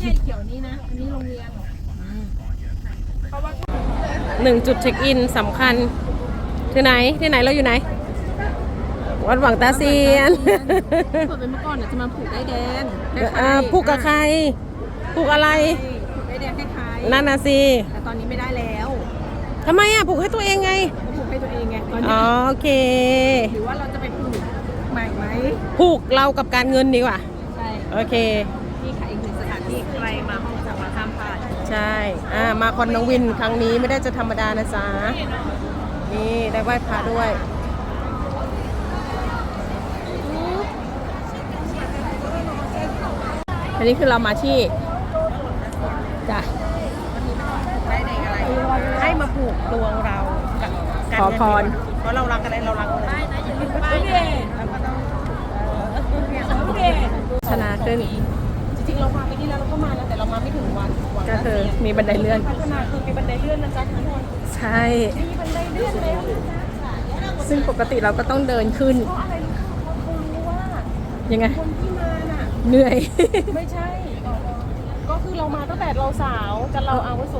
แค่เขียวนี้นะ อันนี้โรงเรียนหนึ่งจุดเช็คอินสำคัญ ที่ไหน ที่ไหนเราอยู่ไหน วัดหวังตาเซียนเปิดเป็นเมื่อก่อนเนี่ยจะมาผูกได้แดงอ่าผูกกับใครผูกอะไรผูกได้แดงคล้ายนั่นน่ะสิๆแต่ตอนนี้ไม่ได้แล้วทำไมอะผูกให้ตัวเองไงเขาผูกให้ตัวเองไงตอนอ๋นี้อโอเคหรือว่าเราจะไปผูกใหม่ไหมผูกเรากับการเงินดีกว่าใช่โอเค ใช่อ่ามาคอนน้องวินครั้งนี้ไม่ได้จะธรรมดานะจ๊ะนี่ได้ไหว้พระด้วยอันนี้คือเรามาที่จ้ะให้มาผูกดวงเรากับการขอเงินพรเพราะเรารักกันได้เรารักกันได้ชนะขึ้นจ ริงๆเรามาไปที่แล้วเราก็มาแล้วแต่เรามาไม่ถึงวันวันก็คือมีบันไดเลื่อน พัฒนาคือมีบันไดเลื่อนนะจ๊ะทุกคนใช่ มีบันไดเลื่อนแล้วซึ่งปกติเราก็ต้องเดินขึ้น เพราะอะไรรู้ไหมเขาคงรู้ว่ายังไง คนที่มาน่ะ เหนื่อย ไม่ใช่ ก็คือเรามาตั้งแต่เราสาวจนเราอาวุโส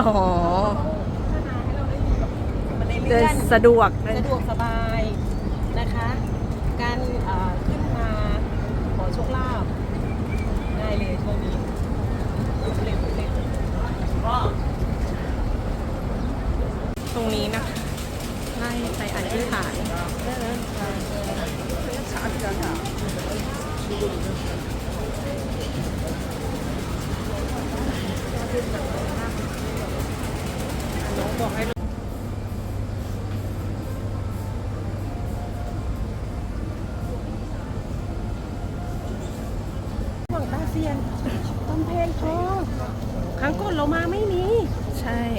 อ๋อ พัฒนาให้เราได้มีแบบบันไดเดิเลื่นอน สะดวก สะดวกสบายนะคะ การเอ่อขึ้นมาขอโชคลาภ ได้เลยช่วงนี้ตรงนี้นะคะไล่ไปอธิษฐานน้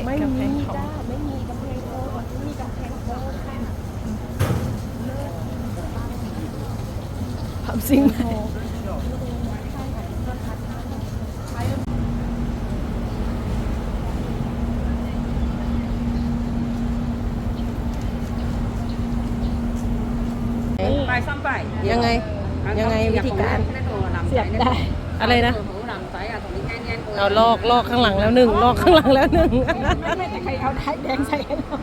ไม่กำแพมีงทอจ้างไม่มีกำแพงทองวันนี้มีกำแพงทองค่ะทำสิ่งไหน bài xong vậy ยังไง ยังไงวิธีการเสียบได้ อะไรนะ เอาลอกลอกข้างหลังแล้วหนึ่งลอกข้างหลังแล้วหนึ่งไม่ไม่แต่ใครเอาได้แดงใส่ให้เรา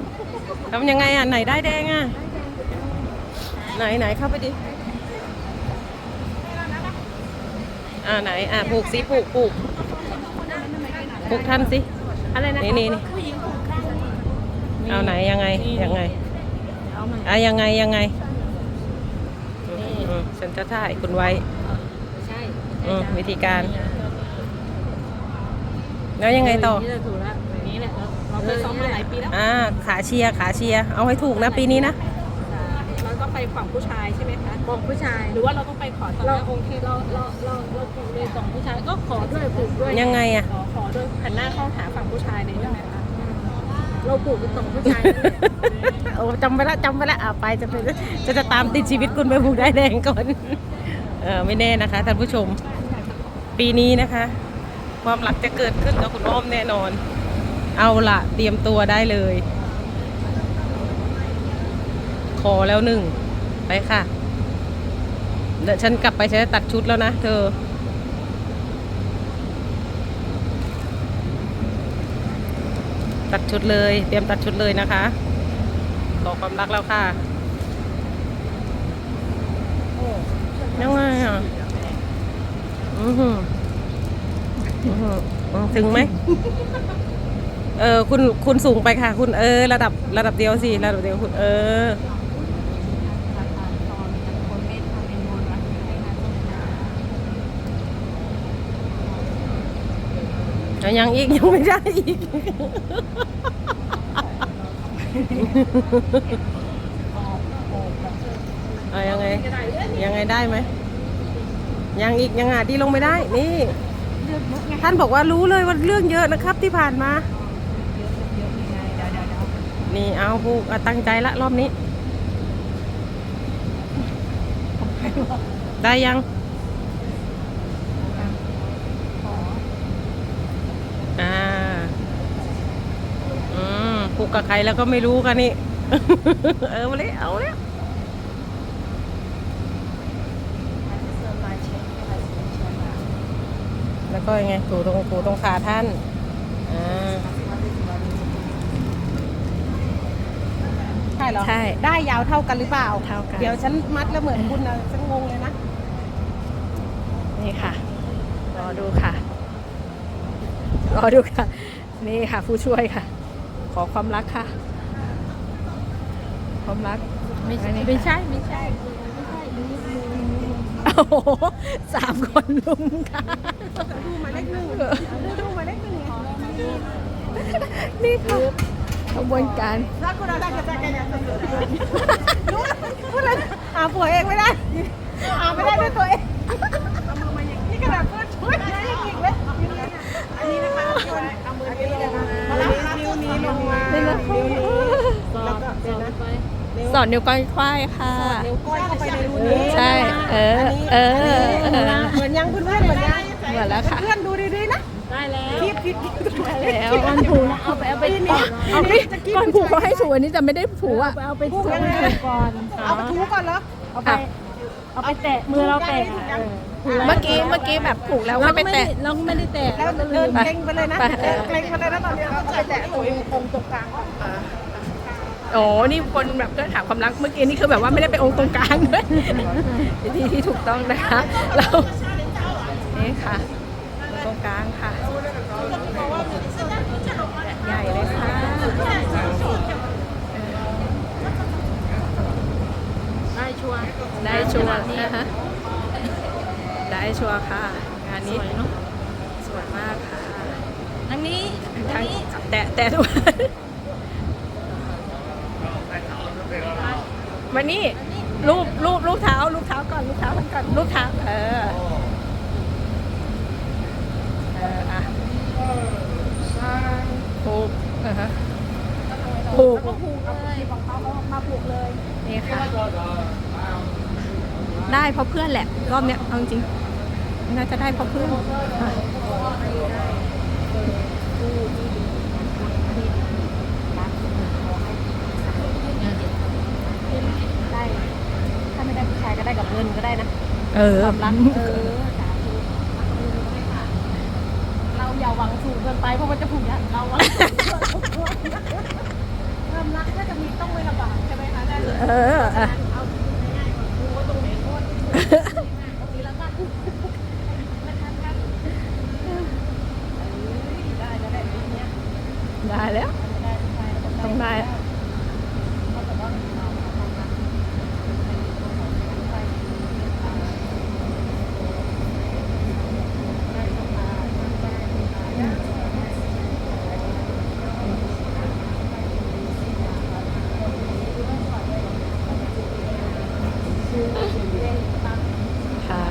ทำยังไงอะไหนได้แดงอะไหนไหนเข้าไปดิอ่าไหนอ่าผูกสิผูกผูกผูกท่านสิอะไรนะนี่นี่นี่เอาไหนยังไงยังไงเอามาอะยังไงยังไงอืมฉันจะถ่ายคุณไว้ใช่อืมวิธีการ แล้วยังไงต่อ นี่เราถูกแล้วแบบนี้แหละเราเราเคยซ้อมมาหลายปีแล้ว อ่า ขาเชียร์ขาเชียร์เอาให้ถูกนะปีนี้นะ เราต้องไปฝั่งผู้ชายใช่ไหมคะ บอกผู้ชาย หรือว่าเราต้องไปขอตอนแรกโอเคเราเราเราเราผูกเลยฝั่งผู้ชายก็ขอด้วยผูกด้วยยังไงอะ ขอขอด้วยหันหน้าเข้าหาฝั่งผู้ชายเลยใช่ไหมคะเราผูกกับฝั่งผู้ชายโอ้จำไปละจำไปละอะไปจะไปจะจะตามติดชีวิตคุณไปผูกได้ายแดงก่อน เออไม่แน่นะคะท่านผู้ชม ปีนี้นะคะ ความหลักจะเกิดขึ้นกับคุณอ้อมแน่นอน เอาละเตรียมตัวได้เลย ขอแล้วหนึ่ง ไปค่ะ เดี๋ยวฉันกลับไปฉันจะตัดชุดแล้วนะเธอ ตัดชุดเลย เตรียมตัดชุดเลยนะคะ ขอความรักแล้วค่ะยังไงอะ อือหือ ถึงไหม เออ คุณ คุณสูงไปค่ะ คุณเออ ระดับ ระดับเดียวสิ ระดับเดียวคุณเออเอายังอีก ยังไม่ได้อีก เอายังไง ยังไงได้ไหม ยังอีกยังหาที่ลงไม่ได้ นี่ ท่านบอกว่ารู้เลยว่าเรื่องเยอะนะครับที่ผ่านมานี่เอาผูกอะตั้งใจละรอบนี้ได้ยังอ่าอืมผูกกับใครแล้วก็ไม่รู้กันนี่ เออมาเลยเอาเลยแล้ว ก็ยังไงถูตรงถูตรงขาท่าน อ่า ใช่เหรอ ใช่ได้ยาวเท่ากันหรือเปล่า เท่ากัน เดี๋ยวฉันมัดแล้วเหมือนคุณนะฉันงงเลยนะ นี่ค่ะ รอดูค่ะ รอดูค่ะ นี่ค่ะ ผู้ช่วยค่ะ ขอความรักค่ะ ความรัก ไม่ใช่ไม่ใช่ไม่ใช่ไม่ใช่นี่มือมือโอ้โหสามคนลุมค่ะ ดูมาเลขหนึ่งดูมาเลขหนึ่งนี่ค่ะขบวนการรักคนเราได้กระจายกันอย่างสุดรู้พูดเลยหาผัวเองไม่ได้หาไม่ได้ด้วยตัวเองนี้ขนาดเพื่อนช่วยได้อีกเลยอันนี้นะคะเอามือนี้ลงมานิ้วนี้ลงมานิ้วนี้สอบสอบไปสอนนิ้วก้อยควายค่ะนิ้วก้อยเข้าไปในรูนี้ใช่ เออ เออเออเหมือนยังเพื่อนเหมือนยัง หมือนแล้วค่ะ เพื่อนดูดีๆนะ ได้แล้วผิดผิดผิดแล้วก้อนผูนะเอาไปเอาไปนี่เอาไปก่อนผูกเขาให้ถูอันนี้จะไม่ได้ผูอะเอาไปถูก่อนเอาไปทูก่อนเหรอเอาไปเอาไปแตะมือเราแตะเมื่อกี้เมื่อกี้แบบผูกแล้วก็ไปแตะเราไม่ได้แตะแล้วเดินเกรงไปเลยนะเกรงไปเลยนะตอนนี้เราไปแตะตัวเององตรงกลางก่อนโอ้นี่คนแบบก็ถามความรักเมื่อกี้นี่คือแบบว่าไม่ได้ไปองค์ตรงกลางด้วยวิธีที่ถูกต้องนะคะเรา ค่ะองค์ตรงกลางค่ะใหญ่เลยค่ะได้ชัวร์ได้ชัวร์นะคะได้ชัวร์ค่ะ งานสนี้วยเนาะสวยมากค่ะทางนี้ทั้งแตะแตะทุกวันมานี่รูปรูปรูปเท้ารูปเท้าก่อนรูปเท้ามันก่อนรูปเท้าเออเอออะ ผูกอะฮะ ผูกผูกเลยบอกเขาเขามาผูกเลยนี่ค่ะ ได้เพราะเพื่อนแหละ รอบเนี้ยเอาจริงๆน่าจะได้เพราะเพื่อนอะได้ ถ้าไม่ได้ผู้ชายก็ได้กับเงินก็ได้นะ เออ ความรักเออสาธุเราอย่าหวังสูงเกินไปเพราะมันจะผูกยากเราหวังสูงเกินความรักถ้าจะมีต้องไม่ลำบากใช่ไหมคะได้ เอออะ เอาง่ายๆดูว่าตรงไหนโคตรตรงนี้แล้วกันไม่ทันกันได้แล้วได้ปีนี้ ได้แล้ว ได้ผู้ชายแล้ว ต้องได้ เขาบอกว่าเราความรัก ค่ะ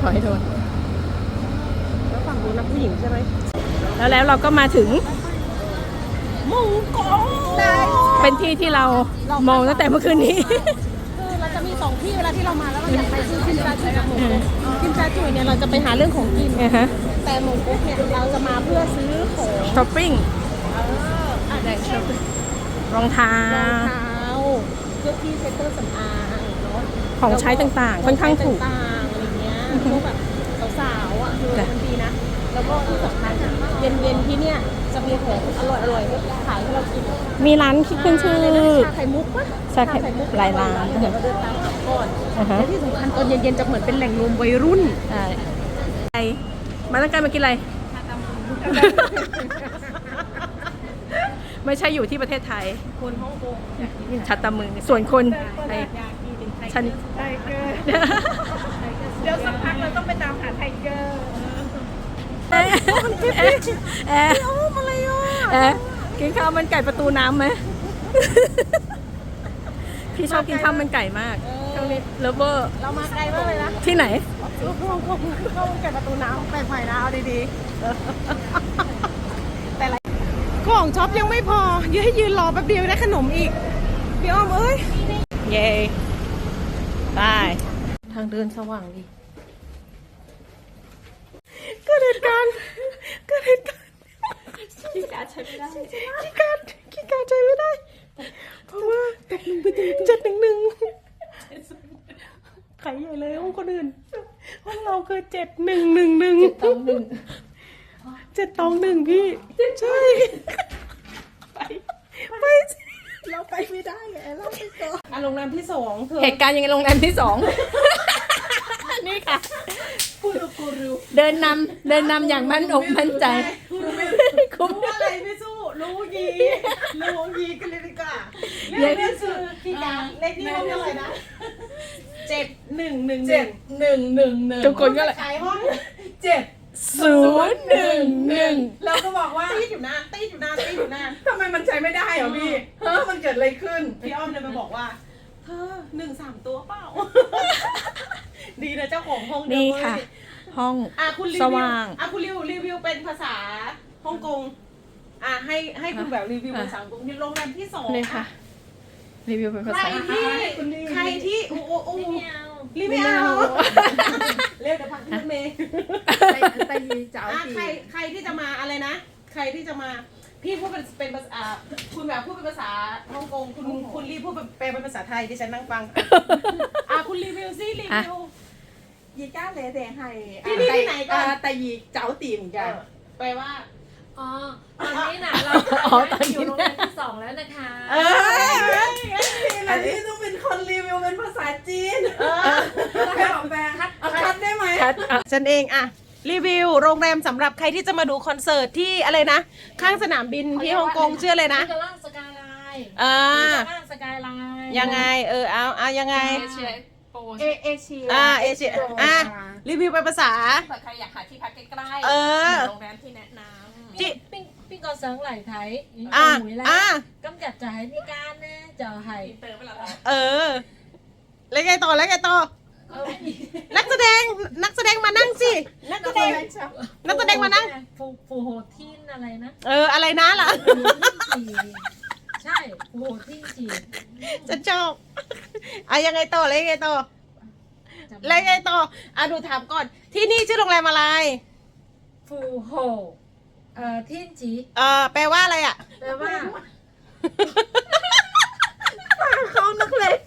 ข อให้ได้ขอให้โดน แล้วฝั่งนู้นนะผู้หญิงใช่ไหม แล้วแล้วเราก็มาถึงมงกงได้เป็นที่ที่เรามองตั้งแต่เมื่อคืนนี้ คือเราจะมีสองที่เวลาที่เรามาแล้วเราอยากไปซื้อกินจาจุยกับหมูกงกินจาจุยเนี่ยเราจะไปหาเรื่องของกินนะฮะแต่หมูกุ๊กเนี่ยเราจะมาเพื่อซื้อของช้อปปิ้งเอออาจจะรองรองเท้าเท้าเพื่อที่เซ็ตเตอร์สำอางเนาะของใช้ต่างๆ ค่อนข้างถูก พวกแบบสาวๆอะคือจ้ะมันดีนะ แล้วก็ที่สำคัญเย็นๆที่เนี่ยจะมีของอร่อยๆขายให้เรากินมีร้านที่ขึ้นชื่อชาไข่มุกปะชาไข่มุกหลายร้านเดี๋ยวเราเดินตามหาก่อนอ่าฮะ และที่สำคัญตอนเย็นๆจะเหมือนเป็นแหล่งรวมวัยรุ่น ใช่ไปมาตั้งใจมากินอะไร ไม่ใช่อยู่ที่ประเทศไทย คนฮ่องกงชัดตามือส่วนคนไทยฉัน ไทเกอร์ เดี๋ยวสักพักเราต้องไปตามหาไทเกอร์แอร์แอร์แอร์โอ้อะไรอะแอร์กินข้าวมันไก่ประตูน้ำไหมพี่ชอบกินข้าวมันไก่มากช่วงนี้เลฟเวอร์เรามาไกลมากเลยนะที่ไหนลูกฮ่องกงเข้าแก่ประตูน้ำแปลกใหม่นะเอาดีๆแต่ละของช็อปยังไม่พอยืนให้ยืนรอแป๊บเดียวได้ขนมอีกพี่อ้อมเอ้ยเย้ไปทางเดินสว่างดีเกิดเหตุการณ์เกิดเหตุการณ์ขี้การใช้ไม่ได้ขี้การขี้การใจไม่ได้ เพราะว่าตกหนึ่งไปถึงเจ็ดหนึ่งหนึ่งใครใหญ่เลยห้องคนอื่นห้องเราคือเจ็ดหนึ่งหนึ่งหนึ่งตองหนึ่งเจ็ดตองหนึ่งพี่ใช่ไปไปสิเราไปไม่ได้ไงเราไปก่อนอะโรงแรมที่สองเธอเหตุการณ์ยังไงโรงแรมที่สอง นี่ค่ะเดินนำเดินนำอย่างมั่นอกมั่นใจคุ้ม รู้อะไรไม่สู้ รู้ยีรู้ยีกันเลยดีกว่าเลขที่คือที่การเลขที่ห้องเท่าไหร่นะเจ็ดหนึ่งหนึ่งเจ็ดหนึ่งหนึ่งหนึ่งทุกคนก็เลย ขายห้องเจ็ดศูนย์หนึ่งหนึ่งเราก็บอกว่าตีอยู่นานตีอยู่นานตีอยู่นาน ทำไมมันใช้ไม่ได้เหรอพี่เฮ้ยมันเกิดอะไรขึ้น พี่อ้อมเลยมาบอกว่า เธอหนึ่งสามตัวเปล่า ดีนะเจ้าของห้องเดิมนี่เว้ยค่ะ ห้องอะคุณรีสวิวว่าง อะคุณรีวิวรีวิวเป็นภาษาฮ่องกงอะให้ให้คุณแบบรีวิวอะ ภาษาฮ่องกงที่โรงแรมที่สองนี่ค่ะ รีวิวเป็นภาใครษา ที่คุณรีวิวใครที่โอ้โอ้โอ้ไม่เอารีบไม่เอาเร็วเดี๋ยวพักที่รถเมย์ไปยีเจ้าอะทีใครใครที่จะมาอะไรนะ ใครที่จะมา พี่พูดเป็นเป็นภาษาอ่าคุณแบบพูดเป็นภาษาฮ่องกงคุณคุณรีบพูดเป็นแปลเป็นภาษาไทยดิฉันนั่งฟังอะคุณรีวิวซิรีวิวยีก้าเลเดให้ที่นี่ที่ไหนก่อนาแต่ยีเจ้าตีเหมือนกันแปลว่าอ๋อตอนนี้นะเราอ๋อตอนนี้อยู่โรงแรมที่สองแล้วนะคะเอออันนี้ต้องเป็นคนรีวิวเป็นภาษาจีนแล้วให้บอกแฟนเอาคัดได้ไหมคัดอะฉันเองอะ รีวิวโรงแรมสำหรับใครที่จะมาดูคอนเสิร์ตที่อะไรนะ ข้างสนามบินที่ฮ่องกงชื่ออะไรนะกระล่างสกายไลน์อ่ากระล่างสกายไลน์ยังไง เออเอาเอายังไงเอเชียโปรเอเอเชียอ่าเอเชียอะรีวิวเป็นภาษาเผื่อใครอยากหาที่พักใกล้เออโรงแรมที่แนะนำจิปิ้งปิ้งก็เสิร์งไหลไทยอะหมุยแล้วอะกำจัดใจให้มีการแน่จะให้เติมไปแล้วเออ แล้วไงต่อแล้วไงต่อเออ นักแสดงนักแสดงมานั่งสินักแสดงนักแสดงมานั่งฟูฟูโฮทินอะไรนะเอออะไรนะล่ะฟูโฮทินจีใช่ฟูโฮทินจีฉันชอบอะยังไงต่อแล้วยังไงต่อจำแล้วยังไงต่ออะดูถามก่อน ที่นี่ชื่อโรงแรมอะไรฟูโฮเอ่อทินจีเออแปลว่าอะไรอะแปลว่าเขานักเลง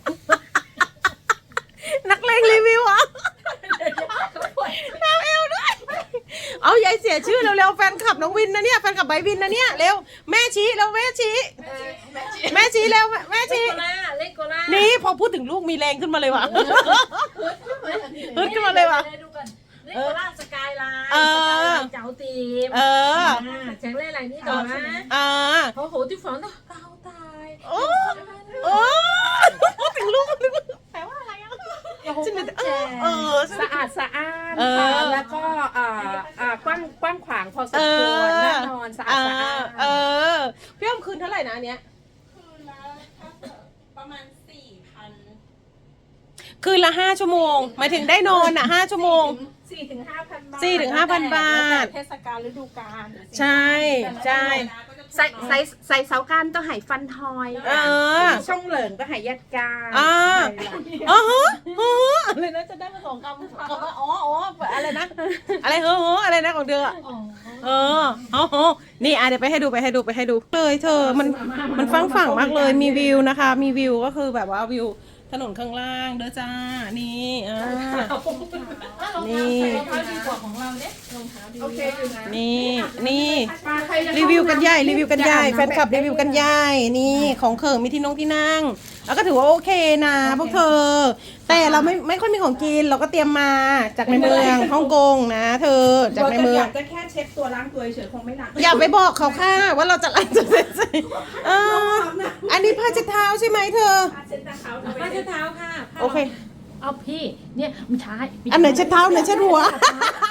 นักเลงรีวิวเหรอะแมวเอวด้วย เอายายเสียชื่อเร็วๆแฟ นคลับน้องวินนะเนี่ยแฟนคลับใบวินนะเนี่ยเร็วแม่ชี้แล้วแม่ชี้แม่ชี้แล้วแม่เลชี้โกล่าเลโกล่านี่พอพูดถึงลูกมีแรงขึ้นมาเลยว่ะฮึดขึ้นมาเลยว่ะดูก่อนเลโกล่าสกายไลน์เออสกายไลน์เจ้าตีมเออแจ้งเล่อะไรนี่ก่อนนะอ่าโอ้โหที่ฝันเนาะเก้าตาย โอ้โอ้พูดถึงลูกแปลว่าอะไร อะฉันนึกเออเออฉันสะอาดสะอ้านเออค่ะแล้วก็อ่าอ่ากว้างกว้างขวางพอสมเอควรอแน่นอนสะอาดสะอ้านเออพี่อ้อมคืนเท่าไหร่นะอันเนี้ยประมาณสี่พันคืนละห้าชั่วโมงหมายถึงได้นอนอะห้าชั่วโมง สี่ถึงห้าพันบาทสี่ถึงห้าพันบาท แล้วแต่เทศกาลฤดูกาลใช่ใช่ ใส่ใส่ใส่เสาการต้องใหายฟันทอยเออ ช่องเหลิงก็ใหายยัดกาอ่าใส่หลังอ๋อฮะฮะอะไรนะจะได้มาสองคำคำว่าอ๋ออ๋ออะไรนะ อะไรเฮ้อเฮ้ออะไรนะของเธออะอ๋อเอออ๋อฮะนี่อะเดี๋ยวไปให้ดูไปให้ดูไปให้ดูเลยเธอมันมันฟังฝั่งมากเลยมีวิวนะคะ มีวิวก็คือแบบว่าวิว ถนนข้างล่างเด้อจ้า นี่อ่า นี่ รองเท้าดีกว่าของเราเนี่ยรองเท้าดีโอเคอยู่นะนี่นี่ มาใคจะรีวิวกันใหญ่รีวิวกันใหญ่จะแฟนคลับรีวิวกันใหญ่นี่ของเขิงมีที่นงที่นั่ง แล้วก็ถือว่าโอเคนะพวกเธอ แต่เราไม่ไม่ค่อยมีของกินเราก็เตรียมมาจากในเมืองฮ่องกงนะ เธอจากในเมืองยากจะแค่เช็ดตัวล้างตัวเฉยๆคงไม่หนักอย่าไปบอกเขาค่ะ ว่าเราจะไล่จะเสร็จเอออันนี้ผ้าเช็ดเท้าใช่ไหมเธอเช็ดนะคะเอาไว้ผ้าเช็ดเท้าค่ะ โอเคเอาพี่เนี่ยมันใช้อันไหนเช็ดเท้าไหนเช็ดหัว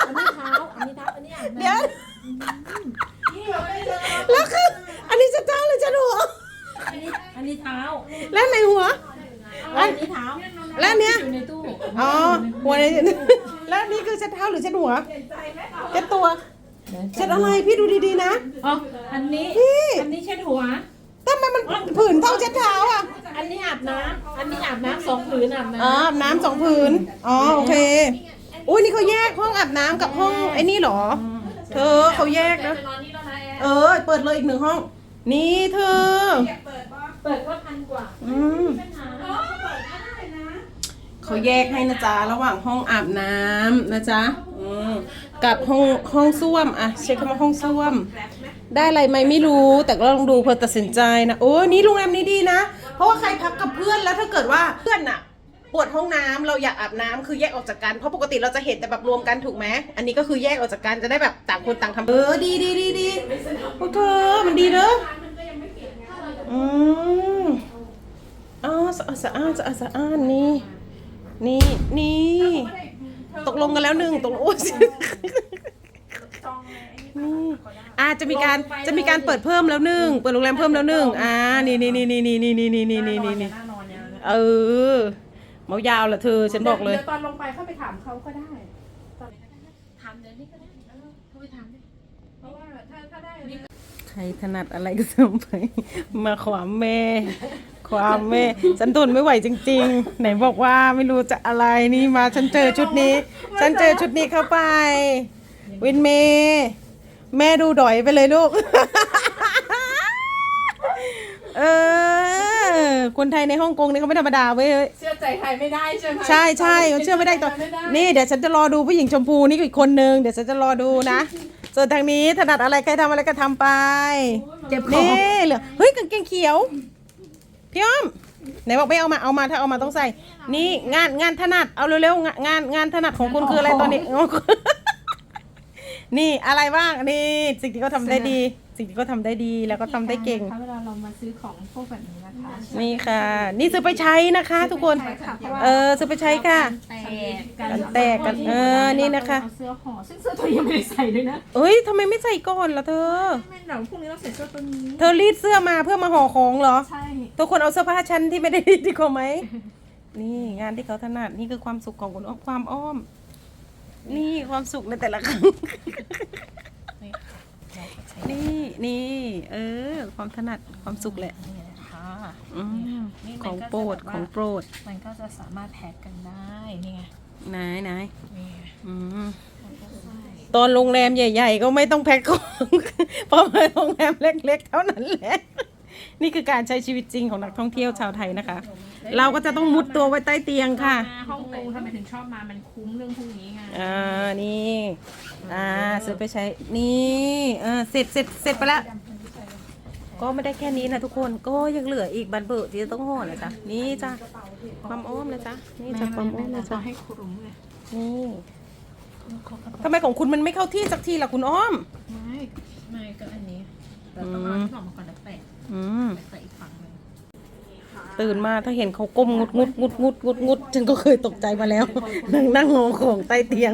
อันนี้เท้าอันนี้เท้าอันนี้อาบน้ำเดี๋ยวแล้วคืออันนี้เช็ดเท้าหรือเช็ดหัว อั นนี้อันนี้เท้าแล้วไหนหัว อันนี้เท้าแล้วอันเนี้ยอยู่ในตู้อ๋อหัวในแล้วนี่คือเช็ดเท้าหรือเช็ดหัวเช็ดตัวเช็ดอะไรพี่ดูดีๆนะอ๋ออันนี้พี่อันนี้เช็ดหัวทำไมมันผืนเท่าเช็ดเท้าอะ อันนี้อาบน้ำอันนี้อาบน้ำสองผืนอาบน้อ๋ออาบน้ำสองผืนอ๋อโอเคอุ้ยนี่เขาแยกห้องอาบน้ำกับห้องไอ้นี่เหรอ เธอเขาแยกนะำนอนนี่แล้วนะแอร์เออ เปิดเลยอีกหนึ่งห้อง นี่เธอ เปิดก็พันกว่าอืมปัญหาเขาแยกให้นะจ๊ะระหว่างห้องอาบน้ำนะจ๊ะอืมกับห้องห้องส้วมอะเช็คคำว่าห้องส้วมได้อะไรไหมไม่รู้ แต่ก็ลองดูเพื่อตัดสินใจนะโอ้ยนี่โรงแรมนี้ดีนะ เพราะว่าใครพักกับเพื่อนแล้วถ้าเกิดว่าเพื่อนอะปวดห้องน้ำเราอยากอาบน้ำคือแยกออกจากกันเพราะปกติเราจะเห็นแต่แบบรวมกันถูกไหมอันนี้ก็คือแยกออกจากกันจะได้แบบต่างคนต่างทำเออดีดีดีดีโอ้เธอมันดีเนอะ อืมอ๋อสะอาดสะอาดสะอาดสะอาดนี่ นี่ นี่ ตกลงกันแล้วหนึ่งตกลงโอ้ยนี่อ่าจะมีการจะมีการเปิดเพิ่มแล้วหนึ่งเปิดโรงแรมเพิ่มแล้วหนึ่งอ่านี่นี่นี่นี่นี่นี่นี่นี่นี่นี่นี่นี่เออเมายาวละเธอ ฉันบอกเลยดี๋วตอนลงไปเข้าไปถามเขาก็ได้ถามเดี๋ยวนี้ก็ได้เออโทรไปถามดิ เพราะว่าถ้าถ้าได้ใครถนัดอะไรก็ทำไป มาความแม่ ความแม่ ฉันทนไม่ไหวจริง ๆ ไหนบอกว่าไม่รู้จะอะไรนี่มาฉันเจอชุดนี้ ฉันเจอชุดนี้เข้าไป วินเมย์แม่ดูดอยไปเลยลูก เออ คนไทยในฮ่องกงนี่เขาไม่ธรรมดาเว้ย เชื่อใจใครไม่ได้ใช่ไหมใช่ใช่เชื่อไม่ได้ตัวนี่เดี๋ยวฉันจะรอดูผู้หญิงชมพูนี่อีกคนนึง เดี๋ยวฉันจะรอดูนะ ส่วนทางนี้ถนัดอะไรใครทำอะไรก็ทำไป เจ็บคอนี่เหลือเฮ้ยกางเกงเขียวพี่อ้อมไหนบอกไม่เอามาเอามาถ้าเอามาต้องใส่ นี่งานงานถนัดเอาเร็วๆงานงานงานถนัดของคุณคืออะไรตอนนี้ นี่อะไรบ้างนี่สิ่งที่เขาทำได้ดี สิ่งที่เขาทำได้ดีแล้วก็ทำได้เก่งเวลาเรามาซื้อของพวกแบบนี้นะคะนี่ค่ะ นี่ซื้อไปใช้นะคะ ทุกคนใช่ค่ะเพราะว่าเออซื้อไปใช้ค่ะแต่กันแตกกันเออนี่นะคะ เอาเสื้อห่อซึ่งเสื้อตัวนี้ยังไม่ได้ใส่ด้วยนะเอ้ยทำไมไม่ใส่ก่อนล่ะเธอ ไม่เดี๋ยวพรุ่งนี้เราใส่เสื้อตัวนี้เธอรีดเสื้อมาเพื่อมาห่อของเหรอ ใช่ทุกคนเอาเสื้อผ้าชั้นที่ไม่ได้รีดดีกว่าไหม นี่งานที่เขาถนัดนี่คือความสุขของคุณอ้อมความอ้อม นี่ความสุขในแต่ละครั้ง นี่นี่เออ ความถนัดความสุขแหละนี่นะคะอืมนี่ขมัอนงก็จะโปรดแบบว่าของโปรดมันก็จะสามารถแพ็กกันได้นี่ไงไหนไหนนี่ไงอืมมันก็ใส่ตอนโรงแรมใหญ่ ๆ ก็ไม่ต้องแพ็คของเพราะว่าโรงแรมเล็ก ๆ เท่านั้นแหละนี่คือการใช้ชีวิตจริงของนักท่องเที่ยวชาวไทยนะคะ เราก็จะต้องมุดตัวไว้ใต้เตียงค่ะมาฮ่องกงทำไมถึงชอบมา มันคุ้มเรื่องพวกนี้ไงอ่า นี่ อ่าซื้อไปใช้ นี่ เออ เสร็จเสร็จเสร็จไปแล้วก็ไม่ได้แค่นี้นะทุกคน ก็ยังเหลืออีกบันเบิร์ที่จะต้องห่อนะจ๊ะ นี่จ้ะความอ้อมนะจ๊ะ นี่จ้ะความอ้อมนะจ๊ะ ให้ครุ้มเลยนี่ทำไมของคุณมันไม่เข้าที่สักทีล่ะคุณอ้อม ไม่ ไม่ก็อันนี้เราต้องเอาที่ออกมาก่อนแล้วแปะอืม แปะอีกฝั่งหนึ่ง ตื่นมาถ้าเห็นเขาก้มงุดงุดงุดงุดงุดงุดฉันก็เคยตกใจมาแล้วนั่งนั่งงงของใต้เตียง